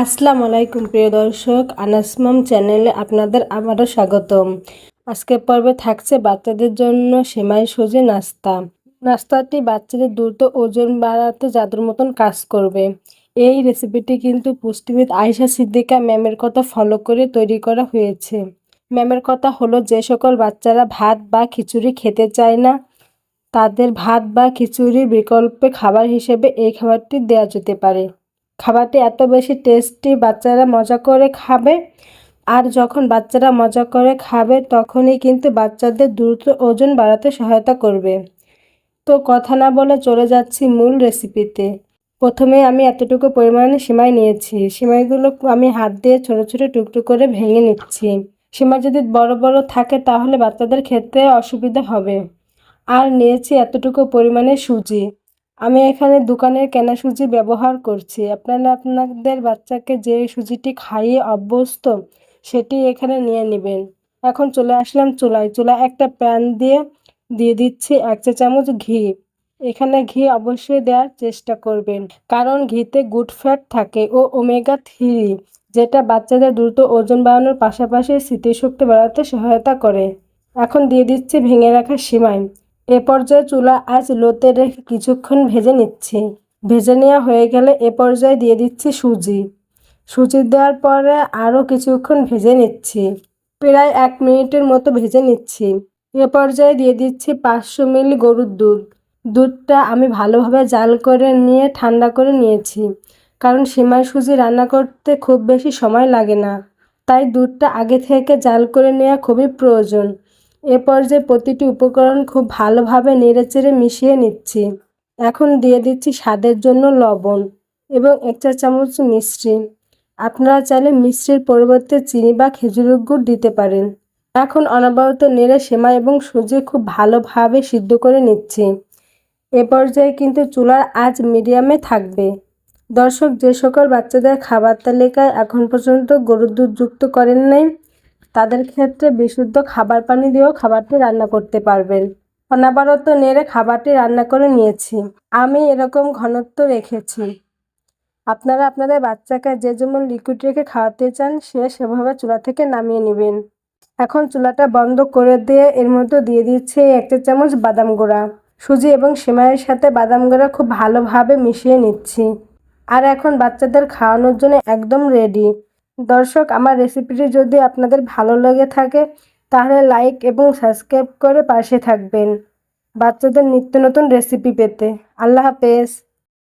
আসসালামু আলাইকুম, প্রিয় দর্শক। আনাসমাম চ্যানেলে আপনাদের আবারও স্বাগতম। আজকের পর্বে থাকছে বাচ্চাদের জন্য সেমাই সুজি নাস্তা। নাস্তাটি বাচ্চাদের দ্রুত ওজন বাড়াতে জাদুর মতন কাজ করবে। এই রেসিপিটি কিন্তু পুষ্টিবিদ আয়েশা সিদ্দিকা ম্যামের কথা ফলো করে তৈরি করা হয়েছে। ম্যামের কথা হলো, যে সকল বাচ্চারা ভাত বা খিচুড়ি খেতে চায় না, তাদের ভাত বা খিচুড়ির বিকল্পে খাবার হিসেবে এই খাবারটি দেওয়া যেতে পারে। খাবারটি এত বেশি টেস্টি বাচ্চারা মজা করে খাবে। আর যখন বাচ্চারা মজা করে খাবে, তখনই কিন্তু বাচ্চাদের দ্রুত ওজন বাড়াতে সহায়তা করবে। তো কথা না বলে চলে যাচ্ছি মূল রেসিপিতে প্রথমে আমি এতটুকু পরিমাণে সিমাই নিয়েছি। সিমাইগুলো আমি হাত দিয়ে ছোট ছোট টুকটুক করে ভেঙে নিচ্ছি। সিমাই যদি বড় বড় থাকে, তাহলে বাচ্চাদের খেতে অসুবিধা হবে। আর নিয়েছি এতটুকু পরিমাণে সুজি। আমি এখানে দোকানের কেনা সুজি ব্যবহার করছি। আপনারা আপনাদের বাচ্চাকে যে সুজিটি খাইয়ে অভ্যস্ত, সেটি এখানে নিয়ে নেবেন। এখন চলে আসলাম চুলায়। চুলা একটা প্যান দিয়ে দিয়ে দিচ্ছি এক চা চামচ ঘি। এখানে ঘি অবশ্যই দেওয়ার চেষ্টা করবেন। কারণ ঘিতে গুড ফ্যাট থাকে ও ওমেগা থ্রি, যেটা বাচ্চাদের দ্রুত ওজন বাড়ানোর পাশাপাশি স্মৃতিশক্তি বাড়াতে সহায়তা করে। এখন দিয়ে দিচ্ছি ভেঙে রাখা সিমাই। এ পর্যায়ে চুলা আজ লোতে রেখে কিছুক্ষণ ভেজে নিচ্ছি। ভেজে নেওয়া হয়ে গেলে এ পর্যায়ে দিয়ে দিচ্ছি সুজি। সুজি দেওয়ার পরে আরও কিছুক্ষণ ভেজে নিচ্ছি। প্রায় এক মিনিটের মতো ভেজে নিচ্ছি। এ পর্যায়ে দিয়ে দিচ্ছি পাঁচশো মিলি গরুর দুধ। দুধটা আমি ভালোভাবে জাল করে নিয়ে ঠান্ডা করে নিয়েছি, কারণ সেমাই সুজি রান্না করতে খুব বেশি সময় লাগে না। তাই দুধটা আগে থেকে জাল করে নেওয়া খুবই প্রয়োজন। এ পর্যায়ে প্রতিটি উপকরণ খুব ভালোভাবে নেড়েচেড়ে মিশিয়ে নিচ্ছি। এখন দিয়ে দিচ্ছি স্বাদের জন্য লবণ এবং এক চা চামচ মিষ্টি। আপনারা চাইলে মিষ্টির পরিবর্তে চিনি বা খেজুরের গুড় দিতে পারেন। এখন অনবরত নেড়ে সেমাই এবং সুজি খুব ভালোভাবে সিদ্ধ করে নিচ্ছি। এ পর্যায়ে কিন্তু চুলার আজ মিডিয়ামে থাকবে। দর্শক, যে সকল বাচ্চাদের খাবার তালিকায় এখন পর্যন্ত গরুর দুধ যুক্ত করেন নাই তাদের ক্ষেত্রে বিশুদ্ধ খাবার পানি দিয়েও খাবারটি রান্না করতে পারবেন। অনাবারত নেড়ে খাবারটি রান্না করে নিয়েছি। আমি এরকম ঘনত্ব রেখেছি। আপনারা আপনাদের বাচ্চাকে যে যেমন লিকুইড রেখে খাওয়াতে চান, সে সেভাবে চুলা থেকে নামিয়ে নেবেন। এখন চুলাটা বন্ধ করে দিয়ে এর মধ্যে দিয়ে দিচ্ছে একটা চামচ বাদাম গুঁড়া। সুজি এবং সেমাইয়ের সাথে বাদাম গুঁড়া খুব ভালোভাবে মিশিয়ে নিচ্ছি। আর এখন বাচ্চাদের খাওয়ানোর জন্য একদম রেডি দর্শক, আমার রেসিপিটি যদি আপনাদের ভালো লেগে থাকে, তাহলে লাইক এবং সাবস্ক্রাইব করে পাশে থাকবেন। বাচ্চাদের নিত্য নতুন রেসিপি পেতে। আল্লাহ হাফেজ।